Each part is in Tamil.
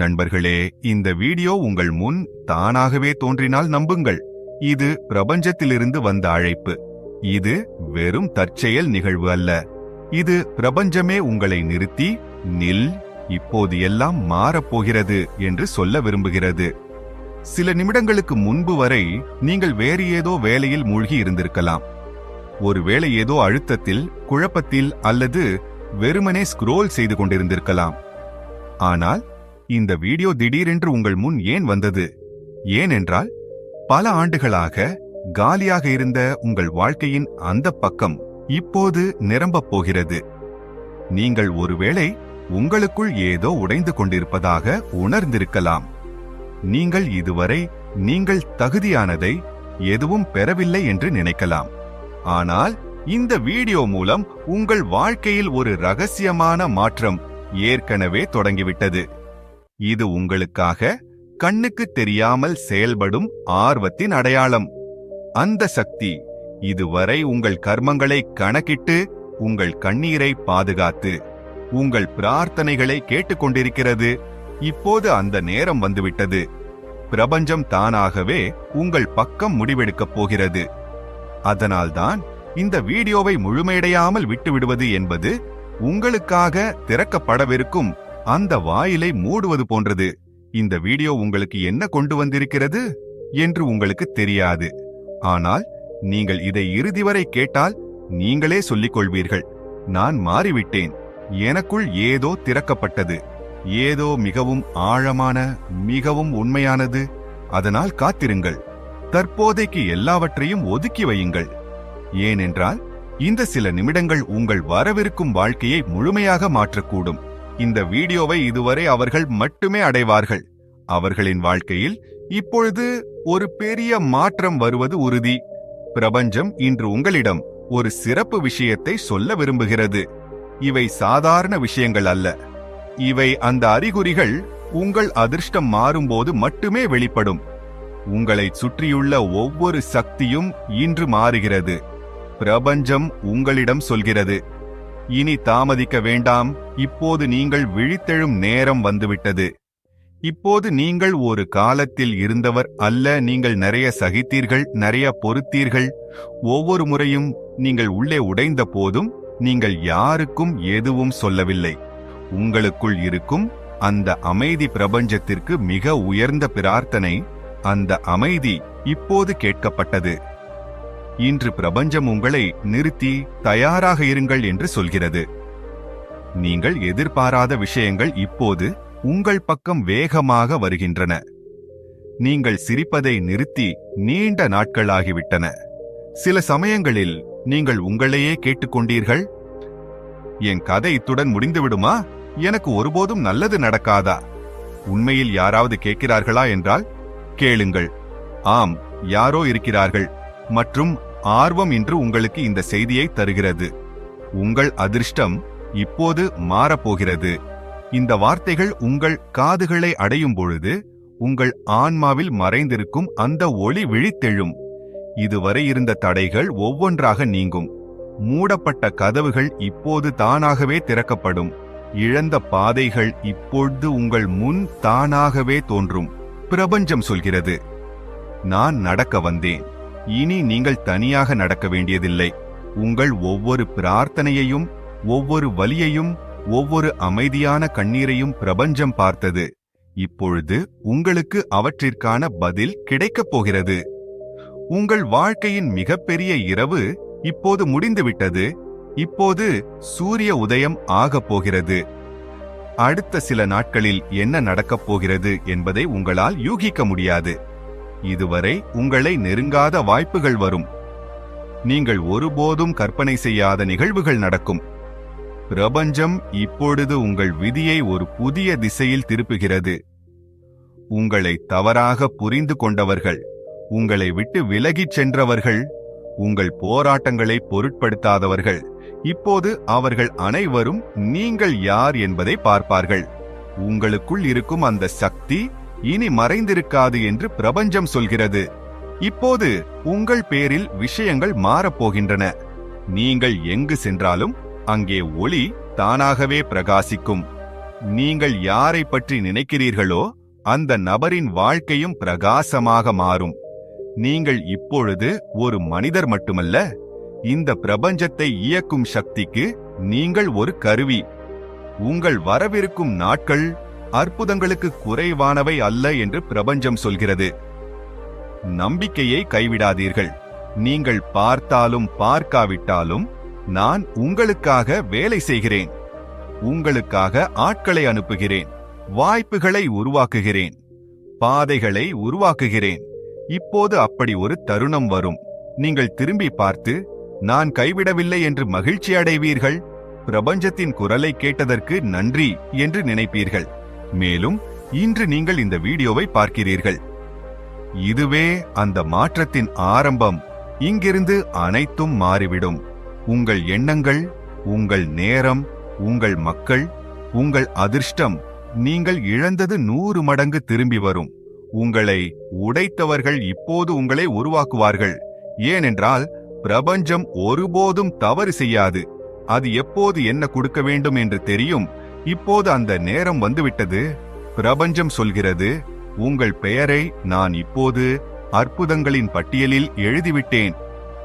நண்பர்களே இந்த வீடியோ உங்கள் முன் தானாகவே தோன்றினால் நம்புங்கள். இது பிரபஞ்சத்திலிருந்து வந்த அழைப்பு. இது வெறும் தற்செயல் நிகழ்வு அல்ல. இது பிரபஞ்சமே உங்களை நிறுத்தி நில் இப்போது எல்லாம் மாறப்போகிறது என்று சொல்ல விரும்புகிறது. சில நிமிடங்களுக்கு முன்பு வரை நீங்கள் வேறு ஏதோ வேலையில் மூழ்கி இருந்திருக்கலாம். ஒருவேளை ஏதோ அழுத்தத்தில் குழப்பத்தில் அல்லது வெறுமனே ஸ்க்ரோல் செய்து கொண்டிருந்திருக்கலாம். ஆனால் இந்த வீடியோ திடீரென்று உங்கள் முன் ஏன் வந்தது? ஏனென்றால் பல ஆண்டுகளாக காலியாக இருந்த உங்கள் வாழ்க்கையின் அந்த பக்கம் இப்போது நிரம்பப் போகிறது. நீங்கள் ஒருவேளை உங்களுக்குள் ஏதோ உடைந்து கொண்டிருப்பதாக உணர்ந்திருக்கலாம். நீங்கள் இதுவரை நீங்கள் தகுதியானதை எதுவும் பெறவில்லை என்று நினைக்கலாம். ஆனால் இந்த வீடியோ மூலம் உங்கள் வாழ்க்கையில் ஒரு ரகசியமான மாற்றம் ஏற்கனவே தொடங்கிவிட்டது. இது உங்களுக்காக கண்ணுக்கு தெரியாமல் செயல்படும் ஆர்வத்தின் அடையாளம். அந்த சக்தி இதுவரை உங்கள் கர்மங்களை கணக்கிட்டு உங்கள் கண்ணீரை பாதுகாத்து உங்கள் பிரார்த்தனைகளை கேட்டுக்கொண்டிருக்கிறது இப்போது அந்த நேரம் வந்துவிட்டது. பிரபஞ்சம் தானாகவே உங்கள் பக்கம் முடிவெடுக்கப் போகிறது. அதனால்தான் இந்த வீடியோவை முழுமையடையாமல் விட்டுவிடுவது என்பது உங்களுக்காக திறக்கப்படவிருக்கும் அந்த வாயிலை மூடுவது போன்றது. இந்த வீடியோ உங்களுக்கு என்ன கொண்டு வந்திருக்கிறது என்று உங்களுக்கு தெரியாது. ஆனால் நீங்கள் இதை இறுதி வரை கேட்டால் நீங்களே சொல்லிக் கொள்வீர்கள் நான் மாறிவிட்டேன். எனக்குள் ஏதோ திறக்கப்பட்டது. ஏதோ மிகவும் ஆழமான மிகவும் உண்மையானது. அதனால் காத்திருங்கள். தற்போதைக்கு எல்லாவற்றையும் ஒதுக்கி வையுங்கள். ஏனென்றால் இந்த சில நிமிடங்கள் உங்கள் வரவிருக்கும் வாழ்க்கையை முழுமையாக மாற்றக்கூடும். இந்த வீடியோவை இதுவரை அவர்கள் மட்டுமே அடைவார்கள். அவர்களின் வாழ்க்கையில் இப்பொழுது ஒரு பெரிய மாற்றம் வருவது உறுதி. பிரபஞ்சம் இன்று உங்களிடம் ஒரு சிறப்பு விஷயத்தை சொல்ல விரும்புகிறது. இவை சாதாரண விஷயங்கள் அல்ல. இவை அந்த அறிகுறிகள் உங்கள் அதிர்ஷ்டம் மாறும்போது மட்டுமே வெளிப்படும். உங்களை சுற்றியுள்ள ஒவ்வொரு சக்தியும் இன்று மாறுகிறது. பிரபஞ்சம் உங்களிடம் சொல்கிறது. இனி தாமதிக்க வேண்டாம். இப்போது நீங்கள் விழித்தெழும் நேரம் வந்துவிட்டது. இப்போது நீங்கள் ஒரு காலத்தில் இருந்தவர் அல்ல. நீங்கள் நிறைய சகித்தீர்கள் நிறைய பொறுத்தீர்கள். ஒவ்வொரு முறையும் நீங்கள் உள்ளே உடைந்த போதும் நீங்கள் யாருக்கும் எதுவும் சொல்லவில்லை. உங்களுக்குள் இருக்கும் அந்த அமைதி பிரபஞ்சத்திற்கு மிக உயர்ந்த பிரார்த்தனை அந்த அமைதி இப்போது கேட்கப்பட்டது. இன்று பிரபஞ்சம் உங்களை நிறுத்தி தயாராக இருங்கள் என்று சொல்கிறது. நீங்கள் எதிர்பாராத விஷயங்கள் இப்போது உங்கள் பக்கம் வேகமாக வருகின்றன. நீங்கள் சிரிப்பதை நிறுத்தி நீண்ட நாட்களாகிவிட்டன. சில சமயங்களில் நீங்கள் உங்களையே கேட்டுக்கொண்டீர்கள். என் கதை இத்துடன் முடிந்துவிடுமா? எனக்கு ஒருபோதும் நல்லது நடக்காதா? உண்மையில் யாராவது கேட்கிறார்களா என்றால் கேளுங்கள். ஆம் யாரோ இருக்கிறார்கள். மற்றும் ஆர்வம் இன்று உங்களுக்கு இந்த செய்தியை தருகிறது. உங்கள் அதிர்ஷ்டம் இப்போது மாறப்போகிறது. இந்த வார்த்தைகள் உங்கள் காதுகளை அடையும் பொழுது உங்கள் ஆன்மாவில் மறைந்திருக்கும் அந்த ஒளி விழித்தெழும். இதுவரை இருந்த தடைகள் ஒவ்வொன்றாக நீங்கும். மூடப்பட்ட கதவுகள் இப்போது தானாகவே திறக்கப்படும். இழந்த பாதைகள் இப்பொழுது உங்கள் முன் தானாகவே தோன்றும். பிரபஞ்சம் சொல்கிறது நான் நடக்க வந்தேன். இனி நீங்கள் தனியாக நடக்க வேண்டியதில்லை. உங்கள் ஒவ்வொரு பிரார்த்தனையையும் ஒவ்வொரு வலியையும் ஒவ்வொரு அமைதியான கண்ணீரையும் பிரபஞ்சம் பார்த்தது. இப்பொழுது உங்களுக்கு அவற்றிற்கான பதில் கிடைக்கப் போகிறது. உங்கள் வாழ்க்கையின் மிகப்பெரிய இரவு இப்போது முடிந்துவிட்டது. இப்போது சூரிய உதயம் ஆகப் போகிறது. அடுத்த சில நாட்களில் என்ன நடக்கப் போகிறது என்பதை உங்களால் யூகிக்க முடியாது. இதுவரை உங்களை நெருங்காத வாய்ப்புகள் வரும். நீங்கள் ஒருபோதும் கற்பனை செய்யாத நிகழ்வுகள் நடக்கும். பிரபஞ்சம் இப்பொழுது உங்கள் விதியை ஒரு புதிய திசையில் திருப்புகிறது. உங்களை தவறாக புரிந்து கொண்டவர்கள் உங்களை விட்டு விலகிச் சென்றவர்கள் உங்கள் போராட்டங்களை பொருட்படுத்தாதவர்கள் இப்போது அவர்கள் அனைவரும் நீங்கள் யார் என்பதை பார்ப்பார்கள். உங்களுக்குள் இருக்கும் அந்த சக்தி இனி மறைந்திருக்காது என்று பிரபஞ்சம் சொல்கிறது. இப்போது உங்கள் பேரில் விஷயங்கள் மாறப்போகின்றன நீங்கள் எங்கு சென்றாலும் அங்கே ஒளி தானாகவே பிரகாசிக்கும். நீங்கள் யாரை பற்றி நினைக்கிறீர்களோ அந்த நபரின் வாழ்க்கையும் பிரகாசமாக மாறும். நீங்கள் இப்பொழுது ஒரு மனிதர் மட்டுமல்ல இந்த பிரபஞ்சத்தை இயக்கும் சக்திக்கு நீங்கள் ஒரு கருவி. உங்கள் வரவிருக்கும் நாட்கள் அற்புதங்களுக்கு குறைவானவை அல்ல என்று பிரபஞ்சம் சொல்கிறது. நம்பிக்கையை கைவிடாதீர்கள். நீங்கள் பார்த்தாலும் பார்க்காவிட்டாலும் நான் உங்களுக்காக வேலை செய்கிறேன். உங்களுக்காக ஆட்களை அனுப்புகிறேன். வாய்ப்புகளை உருவாக்குகிறேன். பாதைகளை உருவாக்குகிறேன். இப்போது அப்படி ஒரு தருணம் வரும். நீங்கள் திரும்பி பார்த்து நான் கைவிடவில்லை என்று மகிழ்ச்சி அடைவீர்கள் பிரபஞ்சத்தின் குரலை கேட்டதற்கு நன்றி என்று நினைப்பீர்கள். மேலும் இன்று நீங்கள் இந்த வீடியோவை பார்க்கிறீர்கள். இதுவே அந்த மாற்றத்தின் ஆரம்பம். இங்கிருந்து அனைத்தும் மாறிவிடும். உங்கள் எண்ணங்கள் உங்கள் நேரம் உங்கள் மக்கள் உங்கள் அதிர்ஷ்டம் நீங்கள் இழந்தது நூறு மடங்கு திரும்பி வரும். உங்களை உடைத்தவர்கள் இப்போது உங்களை உருவாக்குவார்கள். ஏனென்றால் பிரபஞ்சம் ஒருபோதும் தவறு செய்யாது. அது எப்போது என்ன கொடுக்க வேண்டும் என்று தெரியும். இப்போது அந்த நேரம் வந்துவிட்டது. பிரபஞ்சம் சொல்கிறது உங்கள் பெயரை நான் இப்போது அற்புதங்களின் பட்டியலில் எழுதிவிட்டேன்.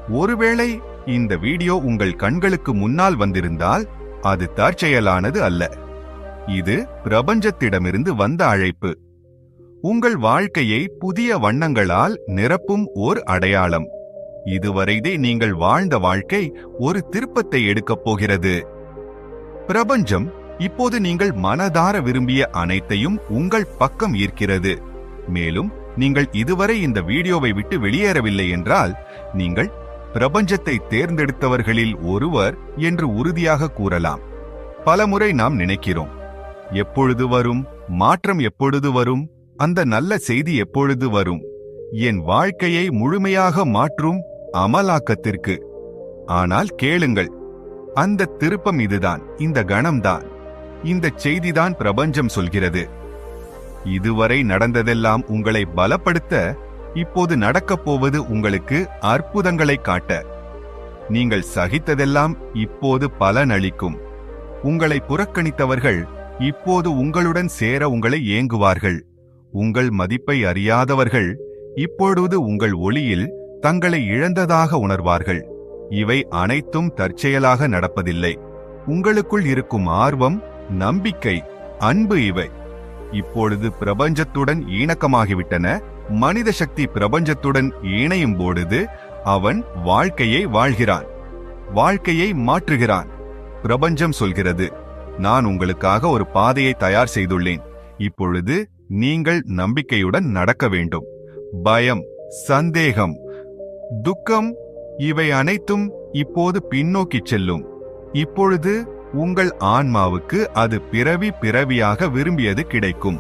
ஒருவேளை இந்த வீடியோ உங்கள் கண்களுக்கு முன்னால் வந்திருந்தால் அது தற்செயலானது அல்ல. இது பிரபஞ்சத்திடமிருந்து வந்த அழைப்பு. உங்கள் வாழ்க்கையை புதிய வண்ணங்களால் நிரப்பும் ஓர் அடையாளம். இதுவரைதே நீங்கள் வாழ்ந்த வாழ்க்கை ஒரு திருப்பத்தை எடுக்கப் போகிறது. பிரபஞ்சம் இப்போது நீங்கள் மனதார விரும்பிய அனைத்தையும் உங்கள் பக்கம் ஈர்க்கிறது. மேலும் நீங்கள் இதுவரை இந்த வீடியோவை விட்டு வெளியேறவில்லை என்றால் நீங்கள் பிரபஞ்சத்தை தேர்ந்தெடுத்தவர்களில் ஒருவர் என்று உறுதியாக கூறலாம். பலமுறை நாம் நினைக்கிறோம் எப்பொழுது வரும்? மாற்றம் எப்பொழுது வரும்? அந்த நல்ல செய்தி எப்பொழுது வரும்? என் வாழ்க்கையை முழுமையாக மாற்றும் அமலாக்கத்திற்கு. ஆனால் கேளுங்கள் அந்த திருப்பம் இதுதான் இந்த கணம்தான். இந்த செய்திதான் பிரபஞ்சம் சொல்கிறது. இதுவரை நடந்ததெல்லாம் உங்களை பலப்படுத்த இப்போது நடக்கப் போவது உங்களுக்கு அற்புதங்களை காட்ட. நீங்கள் சகித்ததெல்லாம் இப்போது பலனளிக்கும். உங்களை புறக்கணித்தவர்கள் இப்போது உங்களுடன் சேர உங்களை ஏங்குவார்கள். உங்கள் மதிப்பை அறியாதவர்கள் இப்பொழுது உங்கள் ஒளியில் தங்களை இழந்ததாக உணர்வார்கள். இவை அனைத்தும் தற்செயலாக நடப்பதில்லை. உங்களுக்குள் இருக்கும் ஆர்வம் நம்பிக்கை அன்பு இவை. இப்பொழுது பிரபஞ்சத்துடன் ஈணக்கமாகிவிட்டன மனித சக்தி பிரபஞ்சத்துடன் இணையும் பொழுது அவன் வாழ்க்கையை வாழ்கிறான். வாழ்க்கையை மாற்றுகிறான். பிரபஞ்சம் சொல்கிறது நான் உங்களுக்காக ஒரு பாதையை தயார் செய்துள்ளேன். இப்பொழுது நீங்கள் நம்பிக்கையுடன் நடக்க வேண்டும். பயம் சந்தேகம் துக்கம் இவை அனைத்தும் இப்போது பின்னோக்கிச் செல்லும். இப்பொழுது உங்கள் ஆன்மாவுக்கு அது பிறவி பிறவியாக விரும்பியது கிடைக்கும்.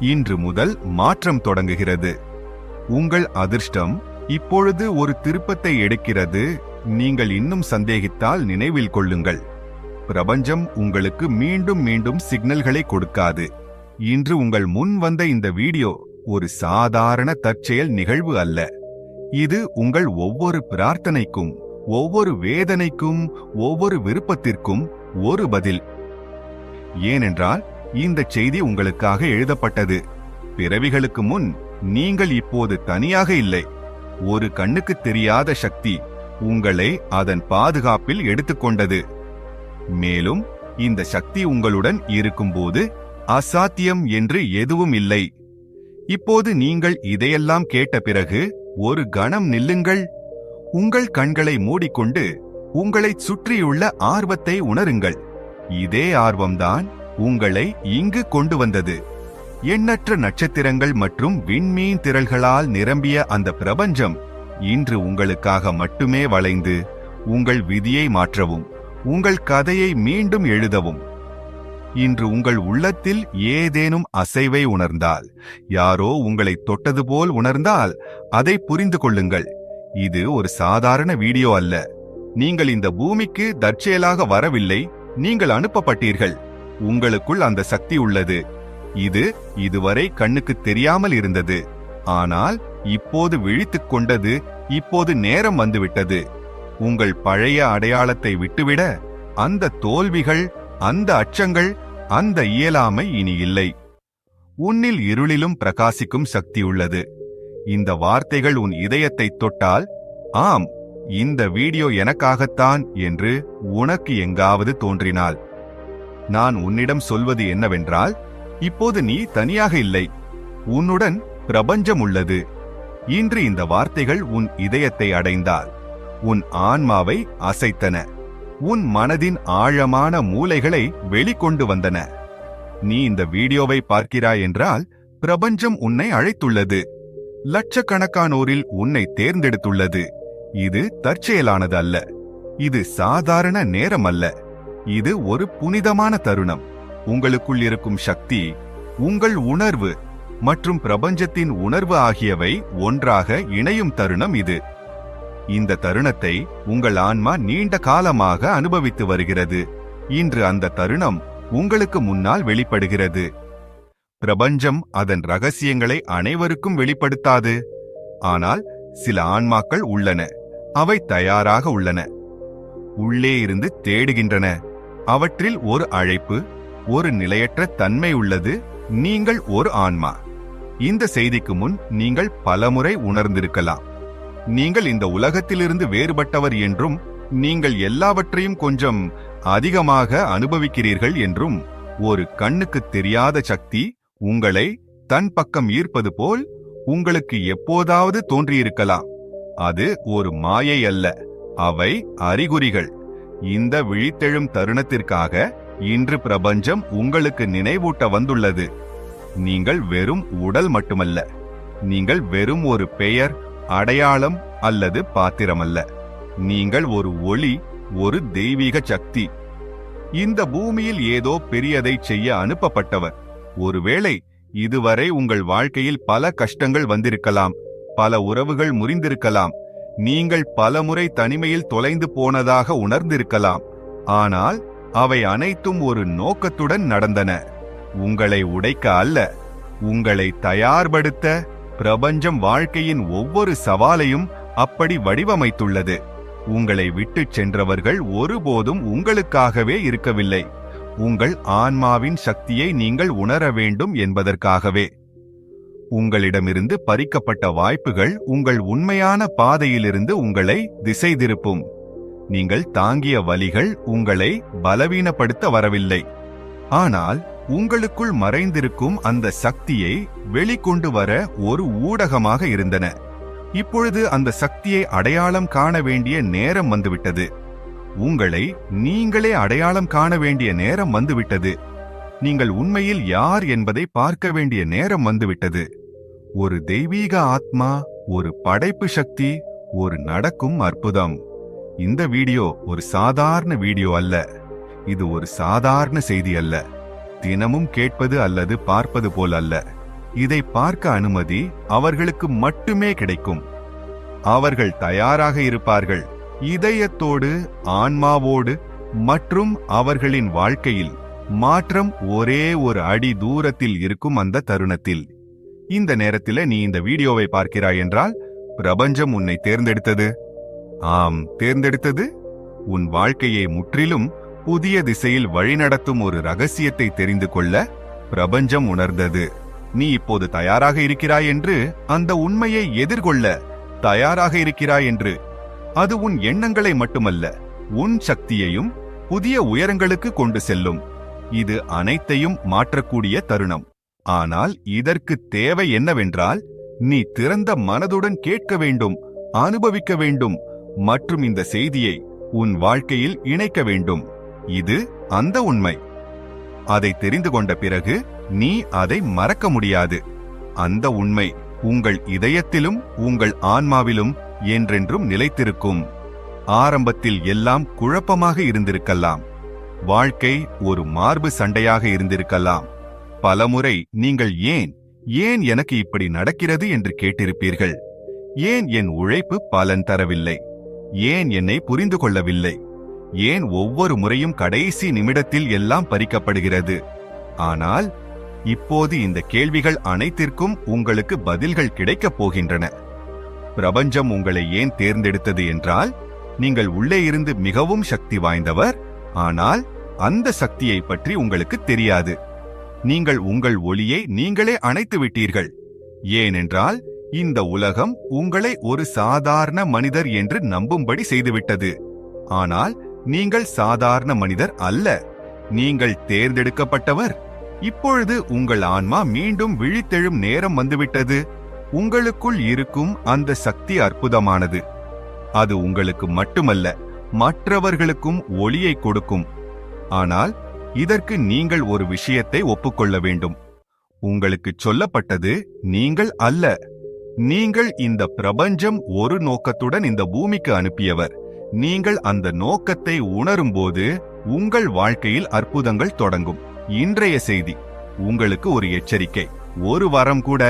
இன்று முதல் மாற்றம் தொடங்குகிறது. உங்கள் அதிர்ஷ்டம் இப்பொழுது ஒரு திருப்பத்தை எடுக்கிறது. நீங்கள் இன்னும் சந்தேகித்தால் நினைவில் கொள்ளுங்கள். பிரபஞ்சம் உங்களுக்கு மீண்டும் மீண்டும் சிக்னல்களை கொடுக்காது. இன்று உங்கள் முன் வந்த இந்த வீடியோ ஒரு சாதாரண தற்செயல் நிகழ்வு அல்ல. இது உங்கள் ஒவ்வொரு பிரார்த்தனைக்கும் ஒவ்வொரு வேதனைக்கும் ஒவ்வொரு விருப்பத்திற்கும் ஒரு பதில். ஏனென்றால் இந்த செய்தி உங்களுக்காக எழுதப்பட்டது. பிறவிகளுக்கு முன் நீங்கள் இப்போது தனியாக இல்லை. ஒரு கண்ணுக்கு தெரியாத சக்தி உங்களை அதன் பாதுகாப்பில் எடுத்துக்கொண்டது. மேலும் இந்த சக்தி உங்களுடன் இருக்கும்போது அசாத்தியம் என்று எதுவும் இல்லை. இப்போது நீங்கள் இதையெல்லாம் கேட்ட பிறகு ஒரு கணம் நில்லுங்கள். உங்கள் கண்களை மூடிக்கொண்டு உங்களைச் சுற்றியுள்ள ஆர்வத்தை உணருங்கள். இதே ஆர்வம்தான் உங்களை இங்கு கொண்டு வந்தது. எண்ணற்ற நட்சத்திரங்கள் மற்றும் விண்மீன் திரள்களால் நிரம்பிய அந்த பிரபஞ்சம் இன்று உங்களுக்காக மட்டுமே வளைந்து உங்கள் விதியை மாற்றவும் உங்கள் கதையை மீண்டும் எழுதவும். இன்று உங்கள் உள்ளத்தில் ஏதேனும் அசைவை உணர்ந்தால் யாரோ உங்களை தொட்டது போல் உணர்ந்தால் அதை புரிந்து கொள்ளுங்கள். இது ஒரு சாதாரண வீடியோ அல்ல. நீங்கள் இந்த பூமிக்கு தற்செயலாக வரவில்லை நீங்கள் அனுப்பப்பட்டீர்கள். உங்களுக்குள் அந்த சக்தி உள்ளது. இது இதுவரை கண்ணுக்கு தெரியாமல் இருந்தது. ஆனால் இப்போது விழித்துக் கொண்டது இப்போது நேரம் வந்துவிட்டது. உங்கள் பழைய அடையாளத்தை விட்டுவிட அந்த தோல்விகள் அந்த அச்சங்கள் அந்த இயலாமை இனி இல்லை. உன்னில் இருளிலும் பிரகாசிக்கும் சக்தி உள்ளது. இந்த வார்த்தைகள் உன் இதயத்தை தொட்டால்? ஆம் இந்த வீடியோ எனக்காகத்தான் என்று உனக்கு எங்காவது தோன்றினால். நான் உன்னிடம் சொல்வது என்னவென்றால் இப்போது நீ தனியாக இல்லை. உன்னுடன் பிரபஞ்சம் உள்ளது. இன்று இந்த வார்த்தைகள் உன் இதயத்தை அடைந்தால் உன் ஆன்மாவை அசைத்தன. உன் மனதின் ஆழமான மூலைகளை வெளிக்கொண்டு வந்தன. நீ இந்த வீடியோவை பார்க்கிறாய் என்றால் பிரபஞ்சம் உன்னை அழைத்துள்ளது. லட்சக்கணக்கானோரில் உன்னை தேர்ந்தெடுத்துள்ளது. இது தற்செயலானது அல்ல இது சாதாரண நேரம் அல்ல இது ஒரு புனிதமான தருணம். உங்களுக்குள் இருக்கும் சக்தி உங்கள் உணர்வு மற்றும் பிரபஞ்சத்தின் உணர்வு ஆகியவை ஒன்றாக இணையும் தருணம் இது. இந்த தருணத்தை உங்கள் ஆன்மா நீண்ட காலமாக அனுபவித்து வருகிறது. இன்று அந்த தருணம் உங்களுக்கு முன்னால் வெளிப்படுகிறது. பிரபஞ்சம் அதன் ரகசியங்களை அனைவருக்கும் வெளிப்படுத்தாது. ஆனால் சில ஆன்மாக்கள் உள்ளன. அவை தயாராக உள்ளன. உள்ளே இருந்து தேடுகின்றன. அவற்றில் ஒரு அழைப்பு ஒரு நிலையற்ற தன்மை உள்ளது. நீங்கள் ஒரு ஆன்மா. இந்த செய்திக்கு முன் நீங்கள் பலமுறை உணர்ந்திருக்கலாம். நீங்கள் இந்த உலகத்திலிருந்து வேறுபட்டவர் என்றும் நீங்கள் எல்லாவற்றையும் கொஞ்சம் அதிகமாக அனுபவிக்கிறீர்கள் என்றும் ஒரு கண்ணுக்கு தெரியாத சக்தி உங்களை தன் பக்கம் ஈர்ப்பது போல் உங்களுக்கு எப்போதாவது தோன்றியிருக்கலாம். அது ஒரு மாயை அல்ல. அவை அறிகுறிகள். இந்த விழித்தெழும் தருணத்திற்காக இன்று பிரபஞ்சம் உங்களுக்கு நினைவூட்ட வந்துள்ளது. நீங்கள் வெறும் உடல் மட்டுமல்ல. நீங்கள் வெறும் ஒரு பெயர் அடையாளம் அல்லது பாத்திரமல்ல. நீங்கள் ஒரு ஒளி ஒரு தெய்வீக சக்தி. இந்த பூமியில் ஏதோ பெரியதை செய்ய அனுப்பப்பட்டவர். ஒருவேளை இதுவரை உங்கள் வாழ்க்கையில் பல கஷ்டங்கள் வந்திருக்கலாம் பல உறவுகள் முறிந்திருக்கலாம் நீங்கள் பலமுறை தனிமையில் தொலைந்து போனதாக உணர்ந்திருக்கலாம் ஆனால் அவை அனைத்தும் ஒரு நோக்கத்துடன் நடந்தன. உங்களை உடைக்க அல்ல உங்களை தயார்படுத்த பிரபஞ்சம் வாழ்க்கையின் ஒவ்வொரு சவாலையும் அப்படி வடிவமைத்துள்ளது. உங்களை விட்டுச் சென்றவர்கள் ஒருபோதும் உங்களுக்காகவே இருக்கவில்லை. உங்கள் ஆன்மாவின் சக்தியை நீங்கள் உணர வேண்டும் என்பதற்காகவே. உங்களிடமிருந்து பறிக்கப்பட்ட வாய்ப்புகள் உங்கள் உண்மையான பாதையிலிருந்து உங்களை திசை திருப்பும் நீங்கள் தாங்கிய வலிகள் உங்களை பலவீனப்படுத்த வரவில்லை. ஆனால் உங்களுக்குள் மறைந்திருக்கும் அந்த சக்தியை வெளிக்கொண்டு வர ஒரு ஊடகமாக இருந்தன. இப்பொழுது அந்த சக்தியை அடையாளம் காண வேண்டிய நேரம் வந்துவிட்டது. உங்களை நீங்களே அடையாளம் காண வேண்டிய நேரம் வந்துவிட்டது. நீங்கள் உண்மையில் யார் என்பதை பார்க்க வேண்டிய நேரம் வந்துவிட்டது. ஒரு தெய்வீக ஆத்மா ஒரு படைப்பு சக்தி ஒரு நடக்கும் அற்புதம். இந்த வீடியோ ஒரு சாதாரண வீடியோ அல்ல. இது ஒரு சாதாரண செய்தி அல்ல. தினமும் கேட்பது அல்லது பார்ப்பது போல் அல்ல. இதை பார்க்க அனுமதி அவர்களுக்கு மட்டுமே கிடைக்கும். அவர்கள் தயாராக இருப்பார்கள். இதயத்தோடு ஆன்மாவோடு மற்றும் அவர்களின் வாழ்க்கையில் மாற்றம் ஒரே ஒரு அடி தூரத்தில் இருக்கும் அந்த தருணத்தில். இந்த நேரத்தில் நீ இந்த வீடியோவை பார்க்கிறாய் என்றால் பிரபஞ்சம் உன்னை தேர்ந்தெடுத்தது. ஆம் தேர்ந்தெடுத்தது. உன் வாழ்க்கையை முற்றிலும் புதிய திசையில் வழிநடத்தும் ஒரு ரகசியத்தை தெரிந்து கொள்ள பிரபஞ்சம் உணர்ந்தது. நீ இப்போது தயாராக இருக்கிறாய் என்று அந்த உண்மையை எதிர்கொள்ள தயாராக இருக்கிறாய் என்று அது உன் எண்ணங்களை மட்டுமல்ல உன் சக்தியையும் புதிய உயரங்களுக்கு கொண்டு செல்லும். இது அனைத்தையும் மாற்றக்கூடிய தருணம். ஆனால் இதற்கு தேவை என்னவென்றால் நீ திறந்த மனதுடன் கேட்க வேண்டும் அனுபவிக்க வேண்டும் மற்றும் இந்த செய்தியை உன் வாழ்க்கையில் இணைக்க வேண்டும். இது அந்த உண்மை. அதை தெரிந்து கொண்ட பிறகு நீ அதை மறக்க முடியாது. அந்த உண்மை உங்கள் இதயத்திலும் உங்கள் ஆன்மாவிலும் என்றென்றும் நிலைத்திருக்கும். ஆரம்பத்தில் எல்லாம் குழப்பமாக இருந்திருக்கலாம். வாழ்க்கை ஒரு மார்பு சண்டையாக இருந்திருக்கலாம். பலமுறை நீங்கள் ஏன் ஏன் எனக்கு இப்படி நடக்கிறது என்று கேட்டிருப்பீர்கள். ஏன் என் உழைப்பு பலன் தரவில்லை. ஏன் என்னை புரிந்து கொள்ளவில்லை. ஏன் ஒவ்வொரு முறையும் கடைசி நிமிடத்தில் எல்லாம் பறிக்கப்படுகிறது. ஆனால் இப்போது இந்த கேள்விகள் அனைத்திற்கும் உங்களுக்கு பதில்கள் கிடைக்கப் போகின்றன. பிரபஞ்சம் உங்களை ஏன் தேர்ந்தெடுத்தது என்றால் நீங்கள் உள்ளே இருந்து மிகவும் சக்தி வாய்ந்தவர் ஆனால் அந்த சக்தியை பற்றி உங்களுக்கு தெரியாது. நீங்கள் உங்கள் ஒளியை நீங்களே அணைத்து விட்டீர்கள். ஏனென்றால் இந்த உலகம் உங்களை ஒரு சாதாரண மனிதர் என்று நம்பும்படி செய்துவிட்டது. ஆனால் நீங்கள் சாதாரண மனிதர் அல்ல. நீங்கள் தேர்ந்தெடுக்கப்பட்டவர். இப்பொழுது உங்கள் ஆன்மா மீண்டும் விழித்தெழும் நேரம் வந்துவிட்டது. உங்களுக்குள் இருக்கும் அந்த சக்தி அற்புதமானது. அது உங்களுக்கு மட்டுமல்ல மற்றவர்களுக்கும் ஒளியை கொடுக்கும். ஆனால் இதற்கு நீங்கள் ஒரு விஷயத்தை ஒப்புக்கொள்ள வேண்டும். உங்களுக்கு சொல்லப்பட்டது நீங்கள் அல்ல. நீங்கள் இந்த பிரபஞ்சம் ஒரு நோக்கத்துடன் இந்த பூமிக்கு அனுப்பியவர். நீங்கள் அந்த நோக்கத்தை உணரும்போது உங்கள் வாழ்க்கையில் அற்புதங்கள் தொடங்கும். இன்றைய செய்தி உங்களுக்கு ஒரு எச்சரிக்கை. ஒரு வரம் கூட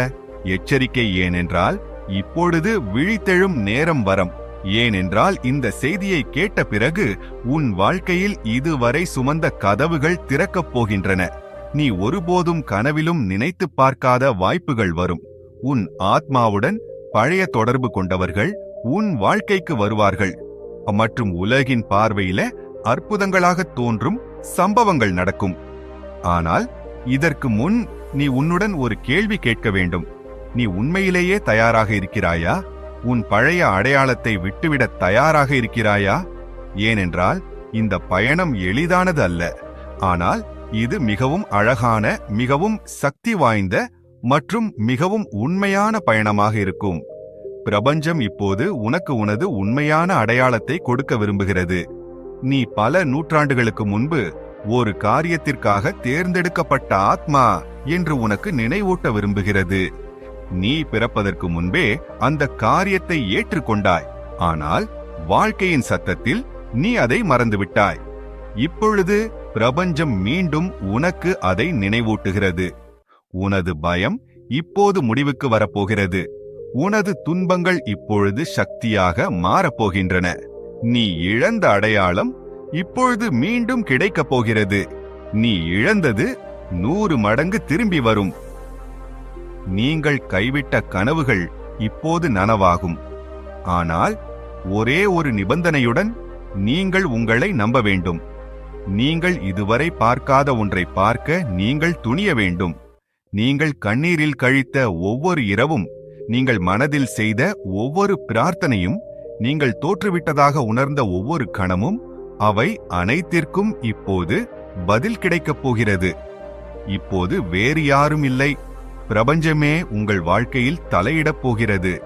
எச்சரிக்கை ஏனென்றால் இப்பொழுது விழித்தெழும் நேரம் வரம். ஏனென்றால் இந்த செய்தியை கேட்ட பிறகு உன் வாழ்க்கையில் இதுவரை சுமந்த கதவுகள் திறக்கப் போகின்றன. நீ ஒருபோதும் கனவிலும் நினைத்துப் பார்க்காத வாய்ப்புகள் வரும். உன் ஆத்மாவுடன் பழைய தொடர்பு கொண்டவர்கள் உன் வாழ்க்கைக்கு வருவார்கள். மற்றும் உலகின் பார்வையில அற்புதங்களாக தோன்றும் சம்பவங்கள் நடக்கும். ஆனால் இதற்கு முன் நீ உன்னுடன் ஒரு கேள்வி கேட்க வேண்டும். நீ உண்மையிலேயே தயாராக இருக்கிறாயா? உன் பழைய அடையாளத்தை விட்டுவிட தயாராக இருக்கிறாயா? ஏனென்றால் இந்த பயணம் எளிதானது அல்ல. ஆனால் இது மிகவும் அழகான மிகவும் சக்தி வாய்ந்த மற்றும் மிகவும் உண்மையான பயணமாக இருக்கும். பிரபஞ்சம் இப்போது உனக்கு உனது உண்மையான அடையாளத்தை கொடுக்க விரும்புகிறது. நீ பல நூற்றாண்டுகளுக்கு முன்பு ஒரு காரியத்திற்காக தேர்ந்தெடுக்கப்பட்ட ஆத்மா என்று உனக்கு நினைவூட்ட விரும்புகிறது. நீ பிறப்பதற்கு முன்பே அந்த காரியத்தை ஏற்றுக்கொண்டாய். ஆனால் வாழ்க்கையின் சத்தத்தில் நீ அதை மறந்துவிட்டாய். இப்பொழுது பிரபஞ்சம் மீண்டும் உனக்கு அதை நினைவூட்டுகிறது. உனது பயம் இப்போது முடிவுக்கு வரப்போகிறது. உனது துன்பங்கள் இப்பொழுது சக்தியாக மாறப்போகின்றன. நீ இழந்த அடையாளம் இப்பொழுது மீண்டும் கிடைக்கப் போகிறது. நீ இழந்தது நூறு மடங்கு திரும்பி வரும். நீங்கள் கைவிட்ட கனவுகள் இப்போது நனவாகும். ஆனால் ஒரே ஒரு நிபந்தனையுடன் நீங்கள் உங்களை நம்ப வேண்டும். நீங்கள் இதுவரை பார்க்காத ஒன்றை பார்க்க நீங்கள் துணிய வேண்டும். நீங்கள் கண்ணீரில் கழித்த ஒவ்வொரு இரவும் நீங்கள் மனதில் செய்த ஒவ்வொரு பிரார்த்தனையும் நீங்கள் தோற்றுவிட்டதாக உணர்ந்த ஒவ்வொரு கணமும் அவை அனைத்திற்கும் இப்போது பதில் கிடைக்கப் போகிறது. இப்போது வேறு யாரும் இல்லை. பிரபஞ்சமே உங்கள் வாழ்க்கையில் தலையிடப் போகிறது.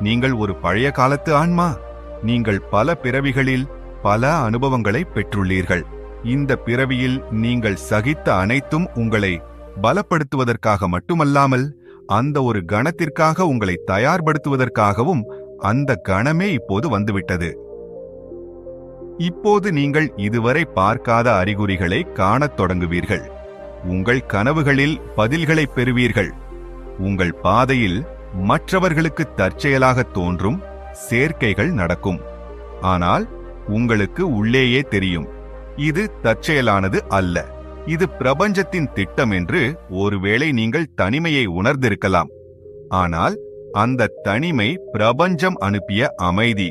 நீங்கள் ஒரு பழைய காலத்து ஆன்மா. நீங்கள் பல பிறவிகளில் பல அனுபவங்களை பெற்றுள்ளீர்கள். இந்த பிறவியில் நீங்கள் சகித்த அனைத்தும் உங்களை பலப்படுத்துவதற்காக மட்டுமல்லாமல் அந்த ஒரு கணத்திற்காக உங்களை தயார்படுத்துவதற்காகவும் அந்த கணமே இப்போது வந்துவிட்டது. இப்போது நீங்கள் இதுவரை பார்க்காத அறிகுறிகளை காணத் தொடங்குவீர்கள். உங்கள் கனவுகளில் பதில்களை பெறுவீர்கள். உங்கள் பாதையில் மற்றவர்களுக்கு தற்செயலாக தோன்றும் சேர்க்கைகள் நடக்கும். ஆனால் உங்களுக்கு உள்ளேயே தெரியும். இது தற்செயலானது அல்ல. இது பிரபஞ்சத்தின் திட்டம் என்று ஒருவேளை நீங்கள் தனிமையை உணர்ந்திருக்கலாம். ஆனால் அந்த தனிமை பிரபஞ்சம் அனுப்பிய அமைதி.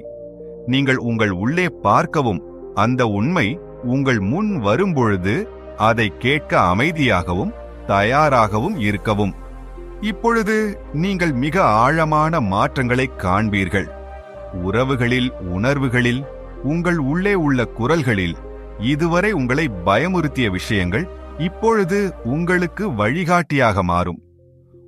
நீங்கள் உங்கள் உள்ளே பார்க்கவும் அந்த உண்மை உங்கள் முன் வரும்பொழுது அதை கேட்க அமைதியாகவும் தயாராகவும் இருக்கவும். இப்பொழுது நீங்கள் மிக ஆழமான மாற்றங்களை காண்பீர்கள். உறவுகளில் உணர்வுகளில் உங்கள் உள்ளே உள்ள குரல்களில் இதுவரை உங்களை பயமுறுத்திய விஷயங்கள் இப்பொழுது உங்களுக்கு வழிகாட்டியாக மாறும்.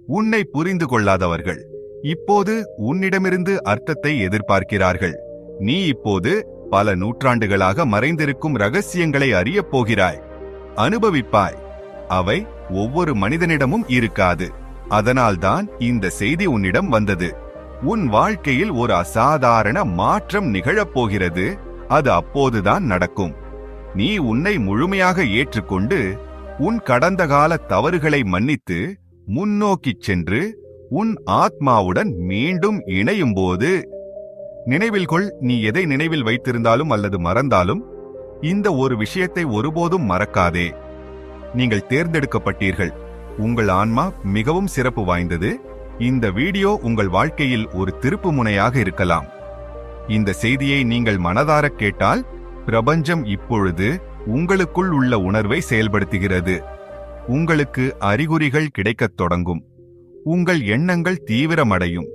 உன்னை புரிந்து கொள்ளாதவர்கள் இப்போது உன்னிடமிருந்து அர்த்தத்தை எதிர்பார்க்கிறார்கள். நீ இப்போது பல நூற்றாண்டுகளாக மறைந்திருக்கும் ரகசியங்களை அறியப் போகிறாய். அனுபவிப்பாய். அவை ஒவ்வொரு மனிதனிடமும் இருக்காது. அதனால்தான் இந்த செய்தி உன்னிடம் வந்தது. உன் வாழ்க்கையில் ஒரு அசாதாரண மாற்றம் நிகழப்போகிறது அது அப்போதுதான் நடக்கும். நீ உன்னை முழுமையாக ஏற்றுக்கொண்டு உன் கடந்த கால தவறுகளை மன்னித்து முன்னோக்கிச் சென்று உன் ஆத்மாவுடன் மீண்டும் இணையும்போது நினைவில் கொள் நீ எதை நினைவில் வைத்திருந்தாலும் அல்லது மறந்தாலும் இந்த ஒரு விஷயத்தை ஒருபோதும் மறக்காதே. நீங்கள் தேர்ந்தெடுக்கப்பட்டீர்கள். உங்கள் ஆன்மா மிகவும் சிறப்பு வாய்ந்தது. இந்த வீடியோ உங்கள் வாழ்க்கையில் ஒரு திருப்பு முனையாக இருக்கலாம். இந்த செய்தியை நீங்கள் மனதாரக் கேட்டால் பிரபஞ்சம் இப்பொழுது உங்களுக்குள் உள்ள உணர்வை செயல்படுத்துகிறது. உங்களுக்கு அறிகுறிகள் கிடைக்கத் தொடங்கும். உங்கள் எண்ணங்கள் தீவிரமடையும்.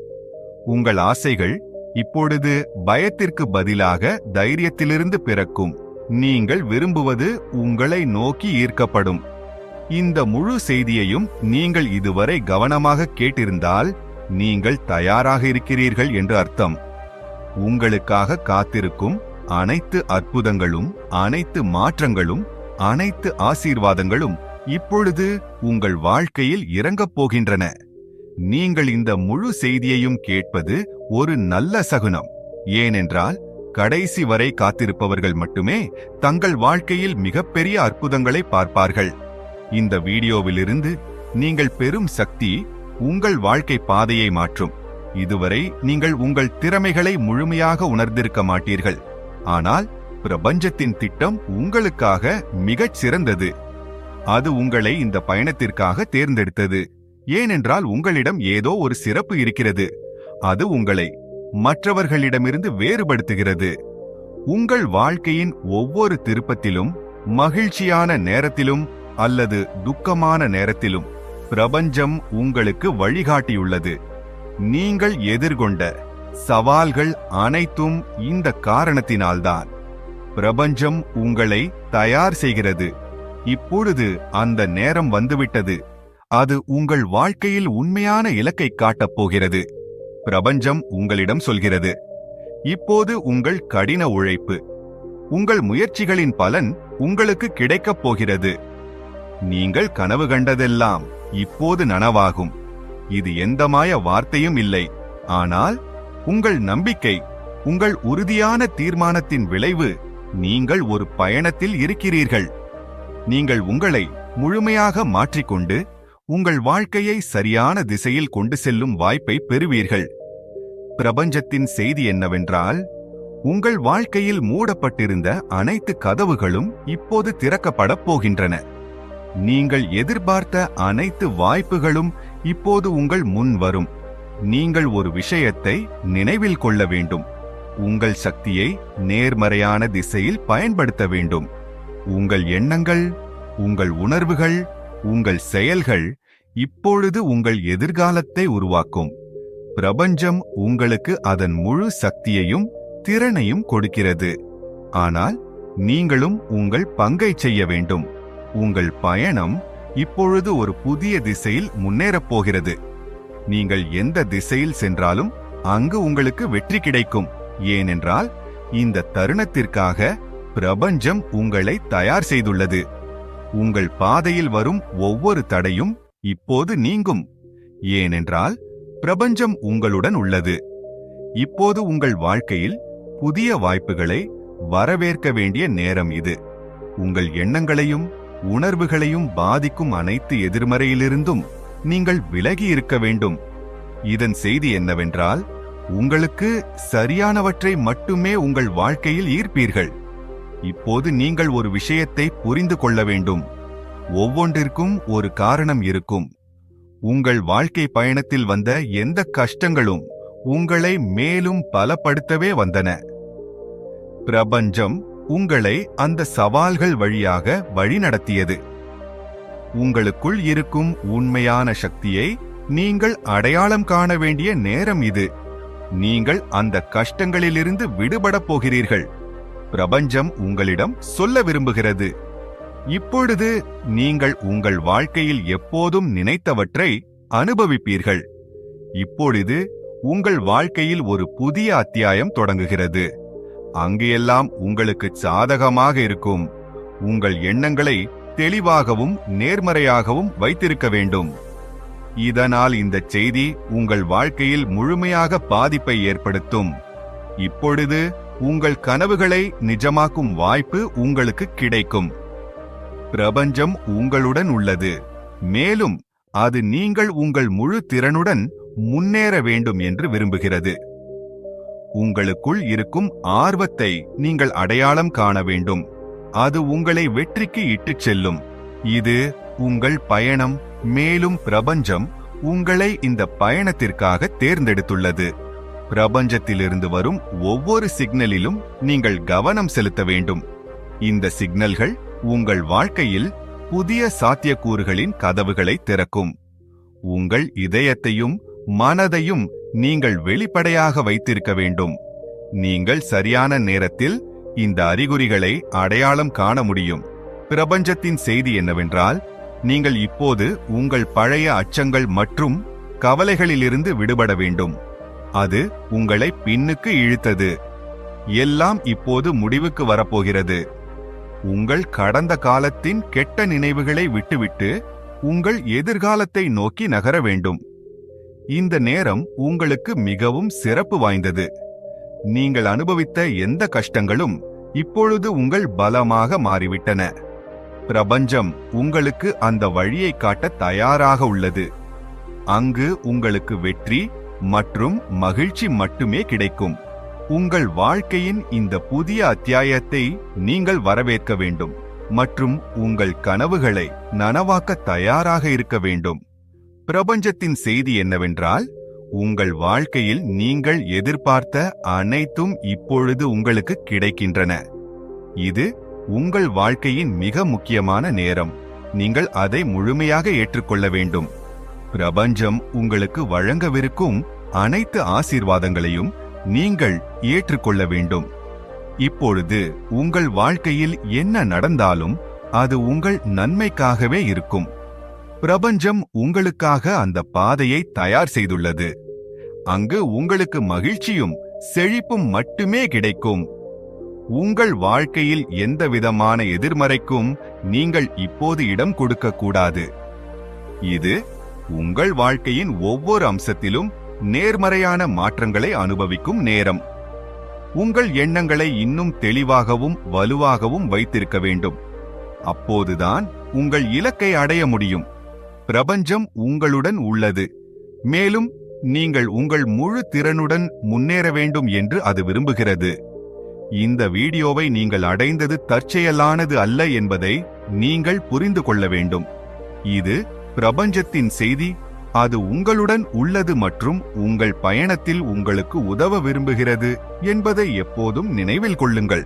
உங்கள் ஆசைகள் இப்பொழுது பயத்திற்கு பதிலாக தைரியத்திலிருந்து பிறக்கும். நீங்கள் விரும்புவது உங்களை நோக்கி ஈர்க்கப்படும். இந்த முழு செய்தியையும் நீங்கள் இதுவரை கவனமாக கேட்டிருந்தால் நீங்கள் தயாராக இருக்கிறீர்கள் என்று அர்த்தம். உங்களுக்காக காத்திருக்கும் அனைத்து அற்புதங்களும் அனைத்து மாற்றங்களும் அனைத்து ஆசீர்வாதங்களும் இப்பொழுது உங்கள் வாழ்க்கையில் இறங்கப் போகின்றன. நீங்கள் இந்த முழு செய்தியையும் கேட்பது ஒரு நல்ல சகுனம். ஏனென்றால் கடைசி வரை காத்திருப்பவர்கள் மட்டுமே தங்கள் வாழ்க்கையில் மிகப்பெரிய அற்புதங்களை பார்ப்பார்கள். இந்த வீடியோவிலிருந்து நீங்கள் பெறும் சக்தி உங்கள் வாழ்க்கை பாதையை மாற்றும். இதுவரை நீங்கள் உங்கள் திறமைகளை முழுமையாக உணர்ந்திருக்க மாட்டீர்கள். ஆனால் பிரபஞ்சத்தின் திட்டம் உங்களுக்காக மிகச் சிறந்தது. அது உங்களை இந்த பயணத்திற்காக தேர்ந்தெடுத்தது. ஏனென்றால் உங்களிடம் ஏதோ ஒரு சிறப்பு இருக்கிறது. அது உங்களை மற்றவர்களிடமிருந்து வேறுபடுத்துகிறது. உங்கள் வாழ்க்கையின் ஒவ்வொரு திருப்பத்திலும் மகிழ்ச்சியான நேரத்திலும் அல்லது துக்கமான நேரத்திலும் பிரபஞ்சம் உங்களுக்கு வழிகாட்டியுள்ளது. நீங்கள் எதிர்கொண்ட சவால்கள் அனைத்தும் இந்த காரணத்தினால்தான். பிரபஞ்சம் உங்களை தயார் செய்கிறது. இப்பொழுது அந்த நேரம் வந்துவிட்டது. அது உங்கள் வாழ்க்கையில் உண்மையான இலக்கை காட்டப் போகிறது. பிரபஞ்சம் உங்களிடம் சொல்கிறது. இப்போது உங்கள் கடின உழைப்பு உங்கள் முயற்சிகளின் பலன் உங்களுக்கு கிடைக்கப் போகிறது. நீங்கள் கனவு கண்டதெல்லாம் இப்போது நனவாகும். இது எந்த மாய வார்த்தையும் இல்லை. ஆனால் உங்கள் நம்பிக்கை உங்கள் உறுதியான தீர்மானத்தின் விளைவு நீங்கள் ஒரு பயணத்தில் இருக்கிறீர்கள். நீங்கள் உங்களை முழுமையாக மாற்றிக்கொண்டு உங்கள் வாழ்க்கையை சரியான திசையில் கொண்டு செல்லும் வாய்ப்பை பெறுவீர்கள். பிரபஞ்சத்தின் செய்தி என்னவென்றால் உங்கள் வாழ்க்கையில் மூடப்பட்டிருந்த அனைத்து கதவுகளும் இப்போது திறக்கப்படப் போகின்றன. நீங்கள் எதிர்பார்த்த அனைத்து வாய்ப்புகளும் இப்போது உங்கள் முன் வரும். நீங்கள் ஒரு விஷயத்தை நினைவில் கொள்ள வேண்டும். உங்கள் சக்தியை நேர்மறையான திசையில் பயன்படுத்த வேண்டும். உங்கள் எண்ணங்கள் உங்கள் உணர்வுகள் உங்கள் செயல்கள் இப்பொழுது உங்கள் எதிர்காலத்தை உருவாக்கும். பிரபஞ்சம் உங்களுக்கு அதன் முழு சக்தியையும் திறனையும் கொடுக்கிறது. ஆனால் நீங்களும் உங்கள் பங்கை செய்ய வேண்டும். உங்கள் பயணம் இப்பொழுது ஒரு புதிய திசையில் முன்னேறப் போகிறது. நீங்கள் எந்த திசையில் சென்றாலும் அங்கு உங்களுக்கு வெற்றி கிடைக்கும். ஏனென்றால் இந்த தருணத்திற்காக பிரபஞ்சம் உங்களை தயார் செய்துள்ளது. உங்கள் பாதையில் வரும் ஒவ்வொரு தடையும் இப்போது நீங்கும். ஏனென்றால் பிரபஞ்சம் உங்களுடன் உள்ளது. இப்போது உங்கள் வாழ்க்கையில் புதிய வாய்ப்புகளை வரவேற்க வேண்டிய நேரம் இது. உங்கள் எண்ணங்களையும் உணர்வுகளையும் பாதிக்கும் அனைத்து எதிர்மறையிலிருந்தும் நீங்கள் விலகி இருக்க வேண்டும். இதன் செய்தி என்னவென்றால் உங்களுக்கு சரியானவற்றை மட்டுமே உங்கள் வாழ்க்கையில் ஈர்ப்பீர்கள். இப்போது நீங்கள் ஒரு விஷயத்தை புரிந்து கொள்ள வேண்டும். ஒவ்வொன்றிற்கும் ஒரு காரணம் இருக்கும். உங்கள் வாழ்க்கை பயணத்தில் வந்த எந்த கஷ்டங்களும் உங்களை மேலும் பலப்படுத்தவே வந்தன. பிரபஞ்சம் உங்களை அந்த சவால்கள் வழியாக வழிநடத்தியது. உங்களுக்குள் இருக்கும் உண்மையான சக்தியை நீங்கள் அடையாளம் காண வேண்டிய நேரம் இது. நீங்கள் அந்த கஷ்டங்களிலிருந்து விடுபடப் போகிறீர்கள். பிரபஞ்சம் உங்களிடம் சொல்ல விரும்புகிறது. இப்பொழுது நீங்கள் உங்கள் வாழ்க்கையில் எப்போதும் நினைத்தவற்றை அனுபவிப்பீர்கள். இப்பொழுது உங்கள் வாழ்க்கையில் ஒரு புதிய அத்தியாயம் தொடங்குகிறது. அங்கெல்லாம் உங்களுக்கு சாதகமாக இருக்கும். உங்கள் எண்ணங்களை தெளிவாகவும் நேர்மறையாகவும் வைத்திருக்க வேண்டும். இதனால் இந்த செய்தி உங்கள் வாழ்க்கையில் முழுமையாக பாதிப்பை ஏற்படுத்தும். இப்பொழுது உங்கள் கனவுகளை நிஜமாக்கும் வாய்ப்பு உங்களுக்கு கிடைக்கும். பிரபஞ்சம் உங்களுடன் உள்ளது. மேலும் அது நீங்கள் உங்கள் முழு திறனுடன் முன்னேற வேண்டும் என்று விரும்புகிறது. உங்களுக்குள் இருக்கும் ஆர்வத்தை நீங்கள் அடையாளம் காண வேண்டும். அது உங்களை வெற்றிக்கு இட்டுச் செல்லும். இது உங்கள் பயணம் மேலும் பிரபஞ்சம் உங்களை இந்த பயணத்திற்காக தேர்ந்தெடுத்துள்ளது. பிரபஞ்சத்திலிருந்து வரும் ஒவ்வொரு சிக்னலிலும் நீங்கள் கவனம் செலுத்த வேண்டும். இந்த சிக்னல்கள் உங்கள் வாழ்க்கையில் புதிய சாத்தியக்கூறுகளின் கதவுகளை திறக்கும். உங்கள் இதயத்தையும் மனதையும் நீங்கள் வெளிப்படையாக வைத்திருக்க வேண்டும். நீங்கள் சரியான நேரத்தில் இந்த அறிகுறிகளை அடையாளம் காண முடியும். பிரபஞ்சத்தின் செய்தி என்னவென்றால் நீங்கள் இப்போது உங்கள் பழைய அச்சங்கள் மற்றும் கவலைகளிலிருந்து விடுபட வேண்டும். அது உங்களை பின்னுக்கு இழுத்தது. எல்லாம் இப்போது முடிவுக்கு வரப்போகிறது. உங்கள் கடந்த காலத்தின் கெட்ட நினைவுகளை விட்டுவிட்டு உங்கள் எதிர்காலத்தை நோக்கி நகர வேண்டும். இந்த நேரம் உங்களுக்கு மிகவும் சிறப்பு வாய்ந்தது. நீங்கள் அனுபவித்த எந்த கஷ்டங்களும் இப்பொழுது உங்கள் பலமாக மாறிவிட்டன. பிரபஞ்சம் உங்களுக்கு அந்த வழியை காட்ட தயாராக உள்ளது. அங்கு உங்களுக்கு வெற்றி மற்றும் மகிழ்ச்சி மட்டுமே கிடைக்கும். உங்கள் வாழ்க்கையின் இந்த புதிய அத்தியாயத்தை நீங்கள் வரவேற்க வேண்டும் மற்றும் உங்கள் கனவுகளை நனவாக்க தயாராக இருக்க வேண்டும். பிரபஞ்சத்தின் செய்தி என்னவென்றால் உங்கள் வாழ்க்கையில் நீங்கள் எதிர்பார்த்த அனைத்தும் இப்பொழுது உங்களுக்கு கிடைக்கின்றன. இது உங்கள் வாழ்க்கையின் மிக முக்கியமான நேரம். நீங்கள் அதை முழுமையாக ஏற்றுக்கொள்ள வேண்டும். பிரபஞ்சம் உங்களுக்கு வழங்கவிருக்கும் அனைத்து ஆசீர்வாதங்களையும் நீங்கள் ஏற்றுக்கொள்ள வேண்டும். இப்பொழுது உங்கள் வாழ்க்கையில் என்ன நடந்தாலும் அது உங்கள் நன்மைக்காகவே இருக்கும். பிரபஞ்சம் உங்களுக்காக அந்த பாதையை தயார் செய்துள்ளது. அங்கு உங்களுக்கு மகிழ்ச்சியும் செழிப்பும் மட்டுமே கிடைக்கும். உங்கள் வாழ்க்கையில் எந்தவிதமான எதிர்மறைக்கும் நீங்கள் இப்போது இடம் கொடுக்க கூடாது இது உங்கள் வாழ்க்கையின் ஒவ்வொரு அம்சத்திலும் நேர்மறையான மாற்றங்களை அனுபவிக்கும் நேரம். உங்கள் எண்ணங்களை இன்னும் தெளிவாகவும் வலுவாகவும் வைத்திருக்க வேண்டும். அப்போதுதான் உங்கள் இலக்கை அடைய முடியும். பிரபஞ்சம் உங்களுடன் உள்ளது. மேலும் நீங்கள் உங்கள் முழு திறனுடன் முன்னேற வேண்டும் என்று அது விரும்புகிறது. இந்த வீடியோவை நீங்கள் அடைந்தது தற்செயலானது அல்ல என்பதை நீங்கள் புரிந்து கொள்ள வேண்டும். இது பிரபஞ்சத்தின் செய்தி அது உங்களுடன் உள்ளது மற்றும் உங்கள் பயணத்தில் உங்களுக்கு உதவ விரும்புகிறது என்பதை எப்போதும் நினைவில் கொள்ளுங்கள்.